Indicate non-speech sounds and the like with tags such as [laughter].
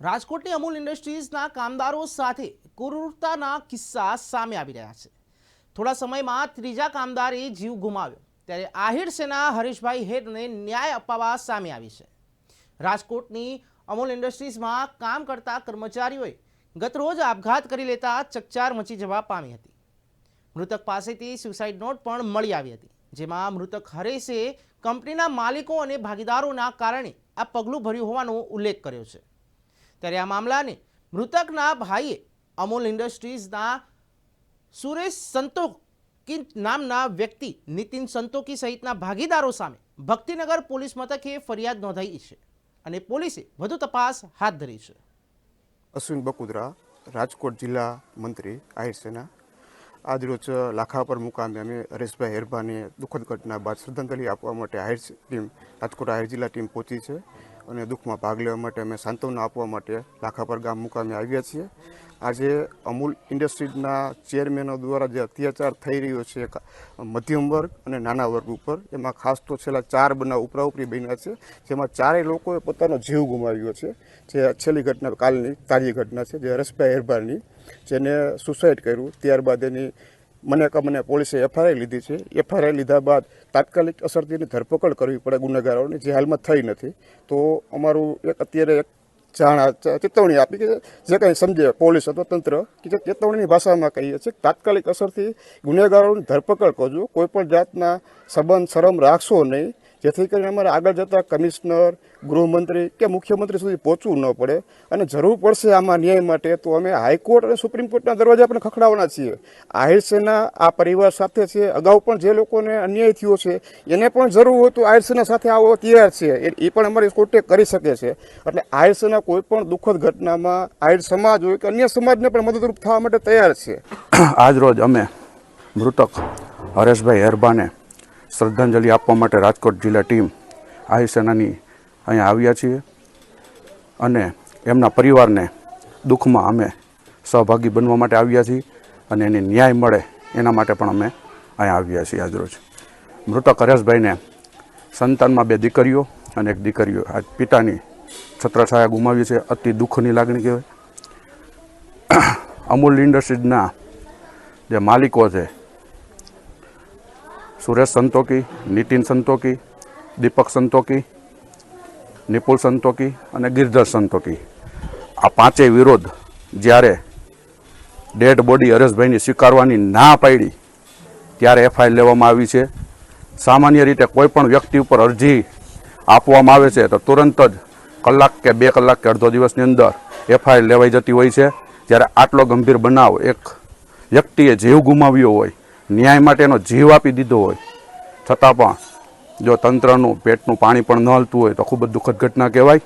રાજકોટની અમૂલ ઇન્ડસ્ટ્રીઝના કામદારો સાથે ક્રૂરતાના કિસ્સા સામે આવી રહ્યા છે. થોડા સમયમાં ત્રીજા કામદારે જીવ ગુમાવ્યો. ત્યારે આહિર સેના હરીશભાઈ હેરને ન્યાય અપાવવા સામે આવી છે. રાજકોટની અમૂલ ઇન્ડસ્ટ્રીઝમાં કામ કરતા કર્મચારીઓએ ગતરોજ આપઘાત કરી લેતા ચકચાર મચી જવા પામી હતી. મૃતક પાસેથી સુસાઇડ નોટ પણ મળી આવી હતી, જેમાં મૃતક હરેશે કંપનીના માલિકો અને ભાગીદારોના કારણે આ પગલું ભર્યું હોવાનો ઉલ્લેખ કર્યો છે. ત્યારે આ મામલાને મૃતકના ભાઈએ અમૂલ ઇન્ડસ્ટ્રીઝના સુરેશ સંતોકી નામના વ્યક્તિ નીતિન સંતોકી સહિતના ભાગીદારો સામે ભક્તિનગર પોલીસ મથકે ફરિયાદ નોંધાઈ છે અને પોલીસે વધુ તપાસ હાથ ધરી છે. અશ્વિન બકુદરા, રાજકોટ જિલ્લા મંત્રી, આહિર સેના. લાખા પર મુકામે અમે હરેશભાઈ હેરબાને દુઃખદ ઘટના બાદ શ્રદ્ધાંજલિ આપવા માટે આહિર ટીમ, રાજકોટ આહિર જિલ્લા ટીમ પહોંચી છે. અને દુઃખમાં ભાગ લેવા માટે અમે સાંત્વના આપવા માટે લાખાપર ગામ મુકામે આવ્યા છીએ. આજે અમૂલ ઇન્ડસ્ટ્રીઝના ચેરમેનો દ્વારા જે અત્યાચાર થઈ રહ્યો છે મધ્યમ વર્ગ અને નાના વર્ગ ઉપર, એમાં ખાસ તો છેલ્લા ચાર બનાવ ઉપરા ઉપરી બન્યા છે, જેમાં ચારેય લોકોએ પોતાનો જીવ ગુમાવ્યો છે. જે છેલ્લી ઘટના, કાલની તાજી ઘટના છે, જે હરેશભાઈ હેરભારની જેને સુસાઇડ કર્યું, ત્યારબાદ એની મને કે મને પોલીસે એફઆઈઆર લીધી છે. એફઆઈઆર લીધા બાદ તાત્કાલિક અસરથી એની ધરપકડ કરવી પડે ગુનેગારોની, જે હાલમાં થઈ નથી. તો અમારું એક અત્યારે એક જાણ ચેતવણી આપી કે જે કંઈ સમજે પોલીસ અથવા તંત્ર કે જે ચેતવણીની ભાષામાં કહીએ છીએ, તાત્કાલિક અસરથી ગુનેગારોની ધરપકડ કરજો. કોઈપણ જાતના સંબંધ શરમ રાખશો નહીં. જેથી કરીને અમારે આગળ જતાં કમિશનર ગૃહમંત્રી કે મુખ્યમંત્રી સુધી પહોંચવું ન પડે અને જરૂર પડશે આમાં ન્યાય માટે, તો અમે હાઈકોર્ટ અને સુપ્રીમ કોર્ટના દરવાજા પણ ખખડાવવાના છીએ. આહિર સેના આ પરિવાર સાથે છે. અગાઉ પણ જે લોકોને અન્યાય થયો છે, એને પણ જરૂર હોય તો આહિર સેના સાથે આવો તૈયાર છે. એ પણ અમારી કોર્ટે કરી શકે છે. એટલે આહિર સેના કોઈ પણ દુઃખદ ઘટનામાં આહિર સમાજ હોય કે અન્ય સમાજને પણ મદદરૂપ થવા માટે તૈયાર છે. [clears throat] આજ રોજ અમે મૃતક હરેશભાઈ હેરબાને શ્રદ્ધાંજલિ આપવા માટે રાજકોટ જિલ્લા ટીમ આહિર સેનાની અહીંયા આવ્યા છીએ અને એમના પરિવારને દુઃખમાં અમે સહભાગી બનવા માટે આવ્યા છીએ અને એને ન્યાય મળે એના માટે પણ અમે અહીંયા આવ્યા છીએ આજરોજ મૃતક હરેશભાઈને સંતાનમાં બે દીકરીઓ અને એક દીકરીઓ. આજ પિતાની છત્રછાયા ગુમાવી છે. અતિ દુઃખની લાગણી કહેવાય. અમૂલ ઇન્ડસ્ટ્રીઝના જે માલિકો છે, સુરેશ સંતોકી, નીતિન સંતોકી, દીપક સંતોકી નિપુલ સંતોકી અને ગિરધર સંતોકી. આ પાંચેય વિરોધ જ્યારે ડેડ બોડી હરેશભાઈની સ્વીકારવાની ના પાડી, ત્યારે એફઆઈઆર લેવામાં આવી છે. સામાન્ય રીતે કોઈ પણ વ્યક્તિ ઉપર અરજી આપવામાં આવે છે, તો તુરંત જ કલાક કે બે કલાક કે અડધો દિવસની અંદર એફઆઈઆર લેવાઈ જતી હોય છે. જ્યારે આટલો ગંભીર બનાવ એક વ્યક્તિએ જીવ ગુમાવ્યો હોય, ન્યાય માટેનો જીવ આપી દીધો હોય, છતાં પણ જો તંત્રનું પેટનું પાણી પણ ન હલતું હોય તો ખૂબ જ દુઃખદ ઘટના કહેવાય.